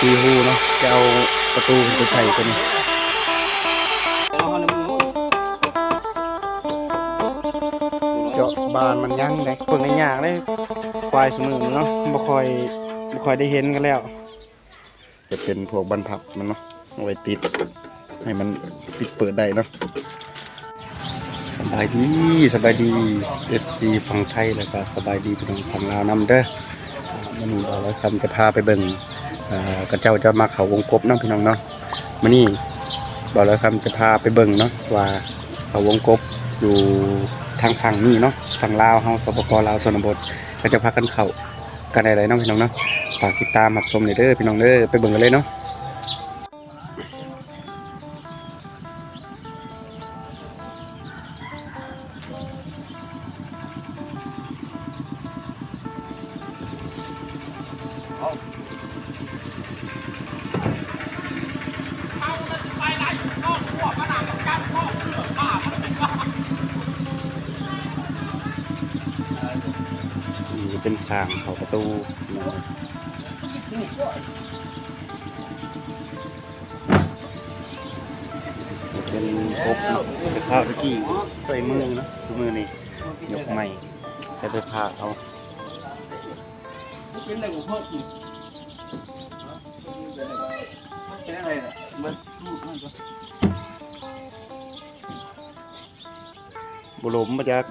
ตีหูเนาะจะเอาประตูไปใส่ตัวนี้เจาะบานมันยั่งได้เพิ่งในยากเลยควายสมือเนาะบ่ค่อยบ่ค่อยได้เห็นกันแล้ว จะเป็นพวกบรรพับมันเนาะเอาไว้ติดให้มันปิดเปิดได้เนาะสบายดีสบายดี FC ฝั่งไทยแล้วก็สบายดีพี่น้องฝั่งลาวนำเด้อมันนี้เราคำจะพาไปเบิ่ง กระเจ้าจะมาเขาวงกบเนาะพี่น้องเนาะมานนี่บอกแล้วคำจะพาไปเบิ่งเนาะว่าเขาวงกบอยู่ทางฝั่งนี้เนาะฝั่งลาวเฮาสปปลาวสนบทก็จะพากันเขากันอะไรเนาะพี่น้องเนาะฝากติดตามรับชมหน่อยเด้อพี่น้องเด้อไปเบิ่งกันเลยเนาะ นี่เป็นสางเขาประตูเป็นครบเนาะเป็นข้าวตะกี้ใส่มือเนาะทุมือนี่ยกใหม่ใส่ไปผ่าเอาเป็นอะไรของพ่อกูเป็นอะไรน่ะมันบุหลมมาจาก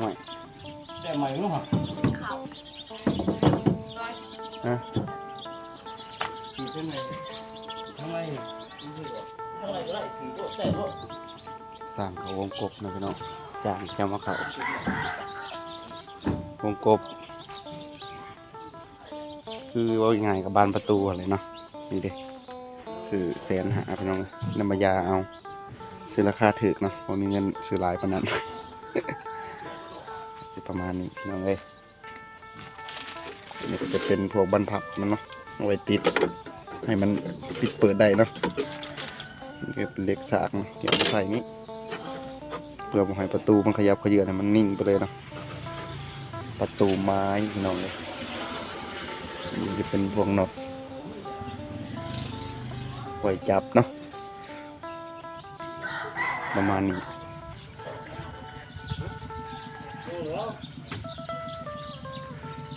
ห้อยแต่ใหม่รู้ป่ะๆนะขี่เป็นไงทำไมทำไมก็ได้ขี่ตัวแต่ตัวสร้างเขาวงกบนะพี่น้องจ้างจะมาเขาวงกบ คือว่ายังไงกับบานประตูอะไรเนาะนี่เด้ซื้อแสนหาพี่น้องนำมายาเอาซื้อราคาถูกเนาะว่ามีเงินซื้อหลายปานนั้นประมาณนี้พี่น้องเลยนี่จะเป็นพวกบรรพับมันเนาะเอาไว้ติดให้มันปิดเปิดได้เนาะนี่ก็เป็นเล็กสากเนาะเกี่ยวใส่นี้เพื่อบ่ให้ประตูมันขยับขยื่นให้มันนิ่งไปเลยเนาะประตูไม้พี่น้องเลย นี่จะเป็นพวงน็อตไว้จับเนาะประมาณนี้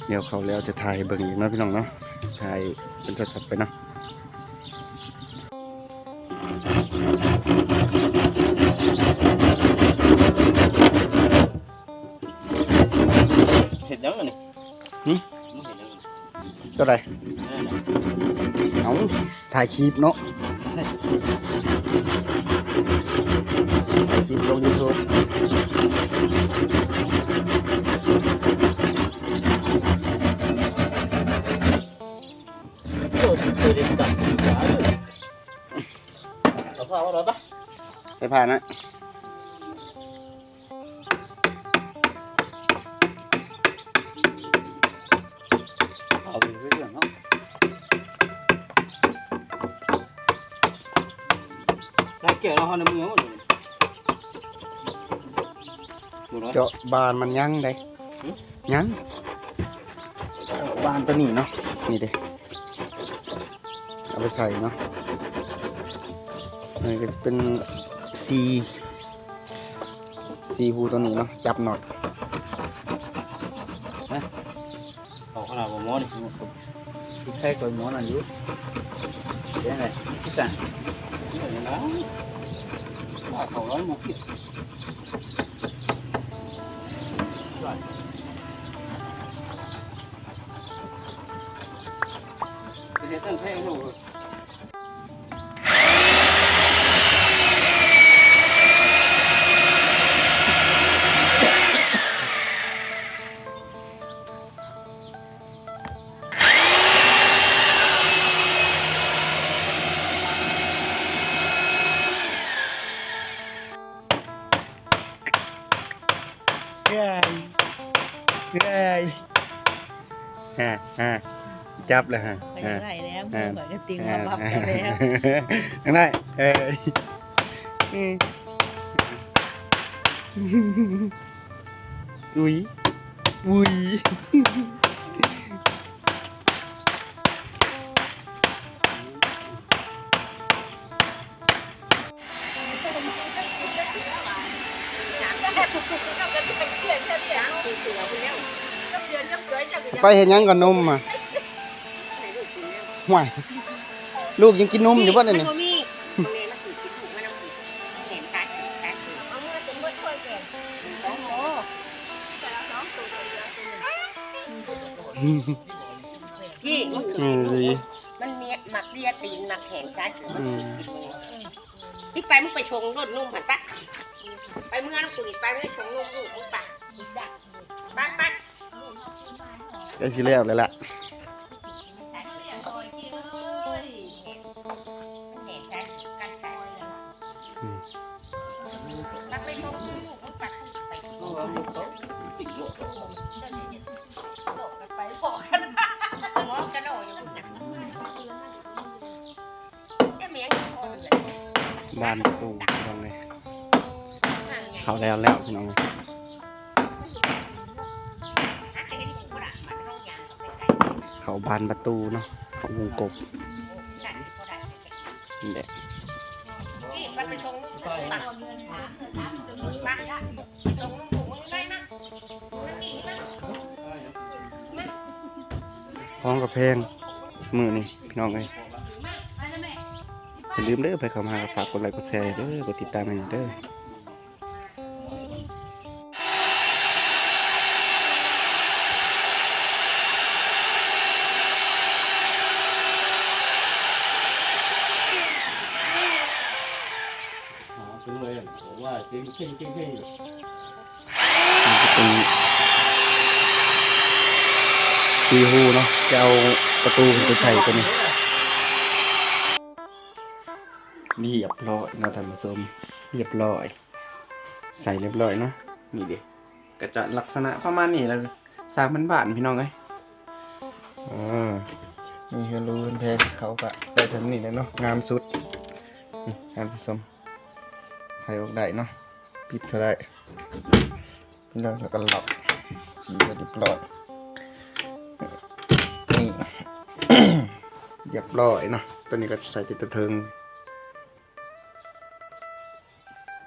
เดี๋ยวเขาแล้วจะถ่ายให้เบิ่งอีกเนาะพี่น้องเนาะถ่ายเป็นสัดๆไปเนาะเห็นยังไงนี่เห็นยังไง ก็ได้เอาถ่ายคลิปเนาะถ่ายคลิปลงยูทูบตัวเคยเด็ เอาไปเรื่องเนาะนายเกี่ยวเราหันมือหมดเลยเจาะบานมันยังได้ยังเจาะบานตัวนี้เนาะนี่เด้เอาไปใส่เนาะนี่ก็เป็นซีซีฮูตัวนี้เนาะจับหน่อ ยเอาขนาดว่าหมอนี่คือใครก่อยห มอนั่นอยู่ยังไงคิดกันนี่นะว่าเขาร้อยหมกคิดเฮ็ดตั้งแท้อยู่เฮ้ยเฮ้ยฮ่าฮ่าใจจับเลยฮะไปอ่าได้แล้วมือข่อย ก็ติงมาบับอ่ากันแล้วยังได้เอ้ยอืมอุ้ยอุ้ยไปเห็นยังก่อนนมอะห่วยลูกยังกินนมอยู่ป่ะเนี่ยมันบ่มีมันเลยมาถือกินถูกมันเอาถือเห็นคัดคัดเอามือจนเบิดถ้วยแก่สองโลแต่ละสองตัวกี่มันคืออืมดีมันเนี้ยหมักเลียตีนหมักแขนซ้ายคือมันอืมกินที่ไปมึงไปชงรถนุ่มหันปะไปเมื่อน้ำตุ่นไปไม่ชงนุ่มลูกมึงปะปัก ปักใกล้สิแล้วเลยล่ะรักไปชงลูกมึงปักไปชงไปพอกันหมอกระโดดอยู่นะจะเมียงพอเลยบ้านประตูพี่น้องเลยเขาแล้วแล้วพี่น้อง เขาบานประตูเนาะเขาวงกบนี่แหละพร้อมกับเพงมือนี่พี่น้องเลยอย่าลืมเด้อไปเข้ามาฝากกดไลค์กดแชร์เด้อกดติดตามให้หน่อยเด้อ เก่งเก่งเก่งเก่งอยู่มันจะเป็นตีหูเนาะจะเอาประตูไปใส่ตัวนี้เรียบร้อยเนาะท่านผู้ชมเรียบร้อย ใส่เรียบร้อยเนาะนี่ดิก็จะลักษณะประมาณนี้แหล้วสร้างมันบานพี่น้องไงอ่านี่คือรูนเพลเขาก็ได้ทำนี่แล้วเนาะงามสุดนี่ท่านผู้ชมใครออกได้เนาะ ปิดก็ได้พี่น้องแล้วก็หลับสีก็เรียบร้อยนี่เรียบร้อยเนาะตัวนี้ก็ใส่ติดตะเทิง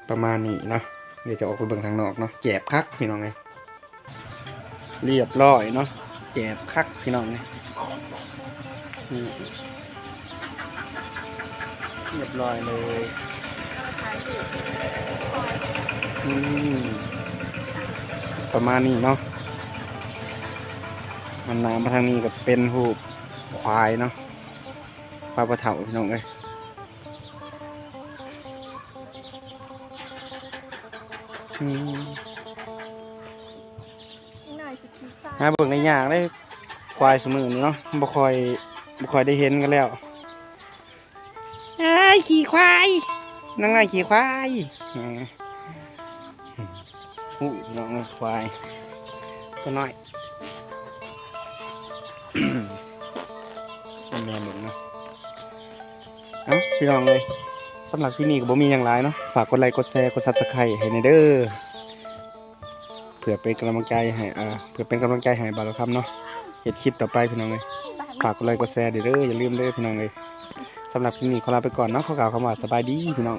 ประมาณนี้เนาะเดี๋ยวจะออกไปเบิ่งทางนอกเนาะแจบคักพี่น้องไงเรียบร้อยเนาะแจบคักพี่น้องไงนี่เรียบร้อยเลย ประมาณนี้เนาะ มันน้ำมาทางนี้ก็เป็นหูปควายเนาะควายปลาเถาพี่น้องเอ้ยอืมหาเบิ่งในอย่างได้ควายสมือนี้เนาะบ่ค่อยบ่ค่อยได้เห็นกันแล้วไอ้ายขี่ควายนั่งไงขี่ควาย อืมหูน้องควายตัวน้อยเป็นแม่หมุนเนาะเอ้าพี่น้องเลยสำหรับที่นี่ก็บ่มีอย่างไรเนาะฝากกดไลค์กดแชร์กดซับสไครต์ให้ในเด้อเพื่อเป็นกำลังใจให้อ่าเพื่อเป็นกำลังใจให้บาร์คำเนาะเห็ดคลิปต่อไปพี่น้องเลยฝากกดไลค์กดแชร์เด้ออย่าลืมเด้อพี่น้องเลยสำหรับที่นี่ขอลาไปก่อนเนาะขอกล่าวคำว่าสบายดีพี่น้อง